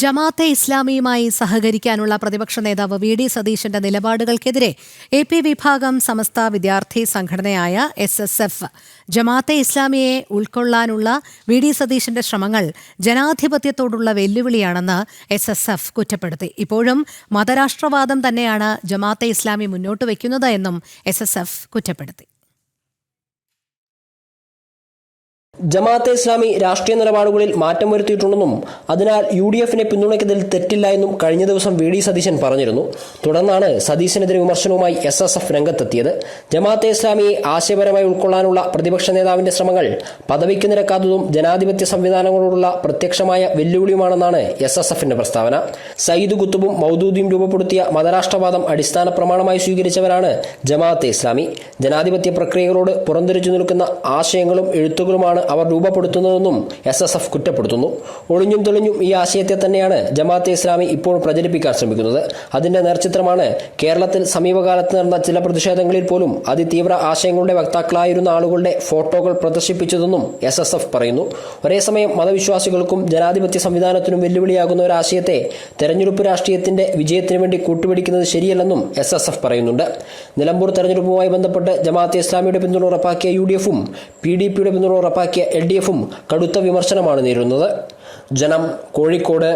ജമാഅത്തെ ഇസ്ലാമിയുമായി സഹകരിക്കാനുള്ള പ്രതിപക്ഷ നേതാവ് V D സതീശന്റെ നിലപാടുകൾക്കെതിരെ എ പി വിഭാഗം സമസ്ത വിദ്യാർത്ഥി സംഘടനയായ എസ് എസ് എഫ് ജമാഅത്തെ ഇസ്ലാമിയെ ഉൾക്കൊള്ളാനുള്ള വി ഡി സതീശന്റെ ശ്രമങ്ങൾ ജനാധിപത്യത്തോടുള്ള വെല്ലുവിളിയാണെന്ന് എസ് എസ് എഫ് കുറ്റപ്പെടുത്തി. ഇപ്പോഴും മതരാഷ്ട്രവാദം തന്നെയാണ് ജമാഅത്തെ ഇസ്ലാമി മുന്നോട്ട് വയ്ക്കുന്നത് എന്നും എസ് എസ് എഫ് കുറ്റപ്പെടുത്തി. ജമാഅത്തെ ഇസ്ലാമി രാഷ്ട്രീയ നിലപാടുകളിൽ മാറ്റം വരുത്തിയിട്ടുണ്ടെന്നും അതിനാൽ യു ഡി എഫിനെ പിന്തുണയ്ക്കുന്നതിൽ തെറ്റില്ല എന്നും കഴിഞ്ഞ ദിവസം വി ഡി സതീശൻ പറഞ്ഞിരുന്നു. തുടർന്നാണ് സതീശനെതിരെ വിമർശനവുമായി എസ് എസ് എഫ് രംഗത്തെത്തിയത്. ജമാഅത്തെ ഇസ്ലാമിയെ ആശയപരമായി ഉൾക്കൊള്ളാനുള്ള പ്രതിപക്ഷ നേതാവിന്റെ ശ്രമങ്ങൾ പദവിക്ക് നിരക്കാത്തതും ജനാധിപത്യ സംവിധാനങ്ങളോടുള്ള പ്രത്യക്ഷമായ വെല്ലുവിളിയുമാണെന്നാണ് എസ് എസ് എഫിന്റെ പ്രസ്താവന. സയ്യിദ് കുത്തുബും മൗദൂദിയും രൂപപ്പെടുത്തിയ മതരാഷ്ട്രവാദം അടിസ്ഥാന പ്രമാണമായി സ്വീകരിച്ചവരാണ് ജമാഅത്തെ ഇസ്ലാമി. ജനാധിപത്യ പ്രക്രിയകളോട് പുറന്തിരിച്ചു നിൽക്കുന്ന ആശയങ്ങളും എഴുത്തുകളുമാണ് അവർ രൂപപ്പെടുത്തുന്നതെന്നും എസ് എസ് എഫ് കുറ്റപ്പെടുത്തുന്നു. ഒളിഞ്ഞും തെളിഞ്ഞും ഈ ആശയത്തെ തന്നെയാണ് ജമാഅത്തെ ഇസ്ലാമി ഇപ്പോൾ പ്രചരിപ്പിക്കാൻ ശ്രമിക്കുന്നത്. അതിന്റെ നേർചിത്രമാണ് കേരളത്തിൽ സമീപകാലത്ത് നടന്ന ചില പ്രതിഷേധങ്ങളിൽ പോലും അതിതീവ്ര ആശയങ്ങളുടെ വക്താക്കളായിരുന്ന ആളുകളുടെ ഫോട്ടോകൾ പ്രദർശിപ്പിച്ചതെന്നും എസ് എസ് എഫ് പറയുന്നു. ഒരേസമയം മതവിശ്വാസികൾക്കും ജനാധിപത്യ സംവിധാനത്തിനും വെല്ലുവിളിയാകുന്ന ഒരു ആശയത്തെ തെരഞ്ഞെടുപ്പ് രാഷ്ട്രീയത്തിന്റെ വിജയത്തിന് വേണ്ടി കൂട്ടുപിടിക്കുന്നത് ശരിയല്ലെന്നും എസ് എസ് എഫ് പറയുന്നുണ്ട്. നിലമ്പൂർ തെരഞ്ഞെടുപ്പുമായി ബന്ധപ്പെട്ട് ജമാഅത്തെ ഇസ്ലാമിയുടെ പിന്തുണ ഉറപ്പാക്കിയ യു ഡി എഫും പി ഡി പിയുടെ പിന്തുണ ഉറപ്പാക്കിയ എൽ ഡി എഫും കടുത്ത വിമർശനമാണ് നേരിടുന്നത്. ജനം കോഴിക്കോട്